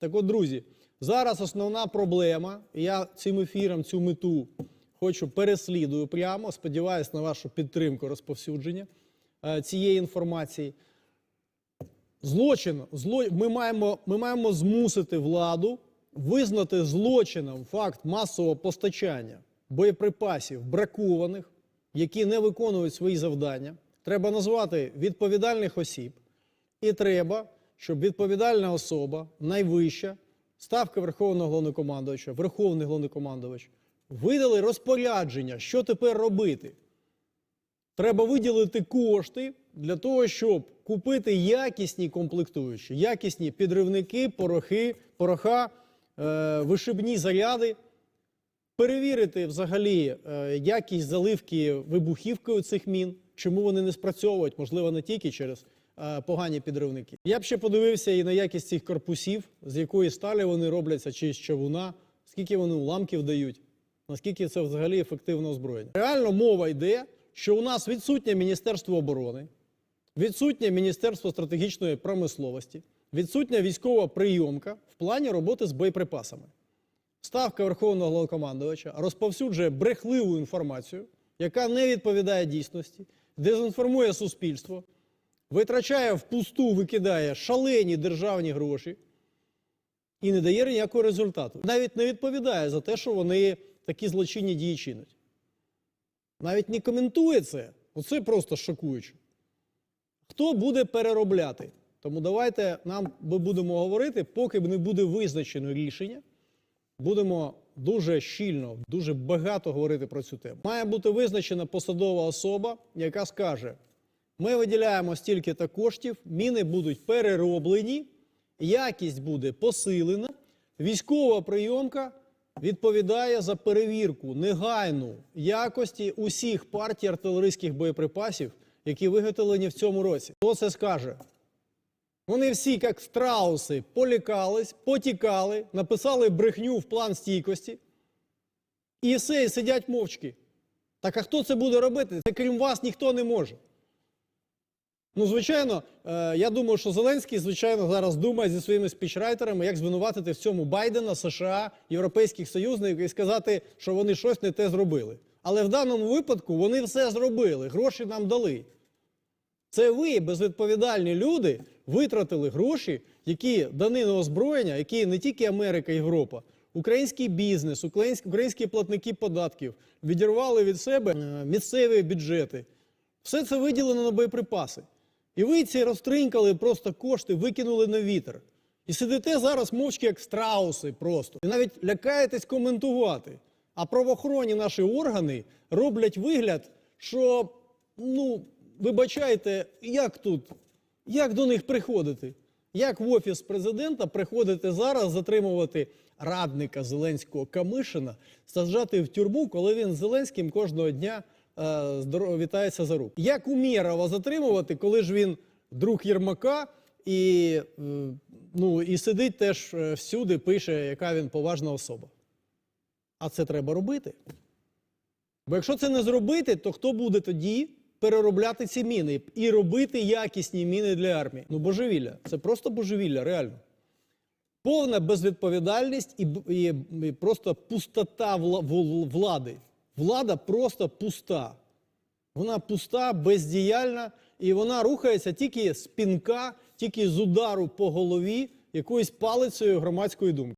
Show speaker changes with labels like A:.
A: Так от, друзі, зараз основна проблема, я цим ефіром цю мету хочу переслідую прямо, сподіваюся на вашу підтримку розповсюдження е, цієї інформації. Злочин, зло, ми, маємо, ми маємо змусити владу визнати злочином факт масового постачання боєприпасів бракованих, які не виконують свої завдання. Треба назвати відповідальних осіб, і треба, щоб відповідальна особа, найвища, ставка Верховного головнокомандувача, Верховний головнокомандувач, видали розпорядження, що тепер робити. Треба виділити кошти для того, щоб купити якісні комплектуючі, якісні підривники, порохи, пороха, е, вишибні заряди, перевірити взагалі е, якість заливки вибухівкою цих мін, чому вони не спрацьовують, можливо, не тільки через погані підривники. Я б ще подивився і на якість цих корпусів, з якої сталі вони робляться, чи з чавуна, скільки вони уламків дають, наскільки це взагалі ефективне озброєння. Реально мова йде, що у нас відсутнє Міністерство оборони, відсутнє Міністерство стратегічної промисловості, відсутня військова прийомка в плані роботи з боєприпасами. Ставка Верховного Головнокомандувача розповсюджує брехливу інформацію, яка не відповідає дійсності, дезінформує суспільство, витрачає впусту, викидає шалені державні гроші і не дає ніякого результату. Навіть не відповідає за те, що вони такі злочинні дії чинять. Навіть не коментує це. Оце просто шокуюче. Хто буде переробляти? Тому давайте нам ми будемо говорити, поки не буде визначено рішення. Будемо дуже щільно, дуже багато говорити про цю тему. Має бути визначена посадова особа, яка скаже: ми виділяємо стільки-то коштів, міни будуть перероблені, якість буде посилена, військова прийомка відповідає за перевірку негайну якості усіх партій артилерійських боєприпасів, які виготовлені в цьому році. Хто це скаже? Вони всі, як страуси, полікались, потікали, написали брехню в план стійкості і все, і сидять мовчки. Так а хто це буде робити? Це крім вас ніхто не може. Ну, звичайно, е, я думаю, що Зеленський, звичайно, зараз думає зі своїми спічрайтерами, як звинуватити в цьому Байдена, США, європейських союзників і сказати, що вони щось не те зробили. Але в даному випадку вони все зробили, гроші нам дали. Це ви, безвідповідальні люди, витратили гроші, які дані на озброєння, які не тільки Америка, Європа, український бізнес, українські, українські платники податків відірвали від себе е, місцеві бюджети. Все це виділено на боєприпаси. І ви ці розтринькали просто кошти, викинули на вітер. І сидите зараз мовчки, як страуси просто. І навіть лякаєтесь коментувати. А правоохоронні наші органи роблять вигляд, що, ну, вибачайте, як тут, як до них приходити? Як в офіс президента приходити зараз, затримувати радника Зеленського Камишина, саджати в тюрму, коли він з Зеленським кожного дня вітається за руку? Як Умєрова затримувати, коли ж він друг Єрмака і, е, ну, і сидить теж е, всюди, пише, яка він поважна особа? А це треба робити. Бо якщо це не зробити, то хто буде тоді переробляти ці міни і робити якісні міни для армії? Ну божевілля. Це просто божевілля, реально. Повна безвідповідальність і, і, і просто пустота влади. Влада просто пуста. Вона пуста, бездіяльна, і вона рухається тільки з пінка, тільки з удару по голові якоюсь палицею громадської думки.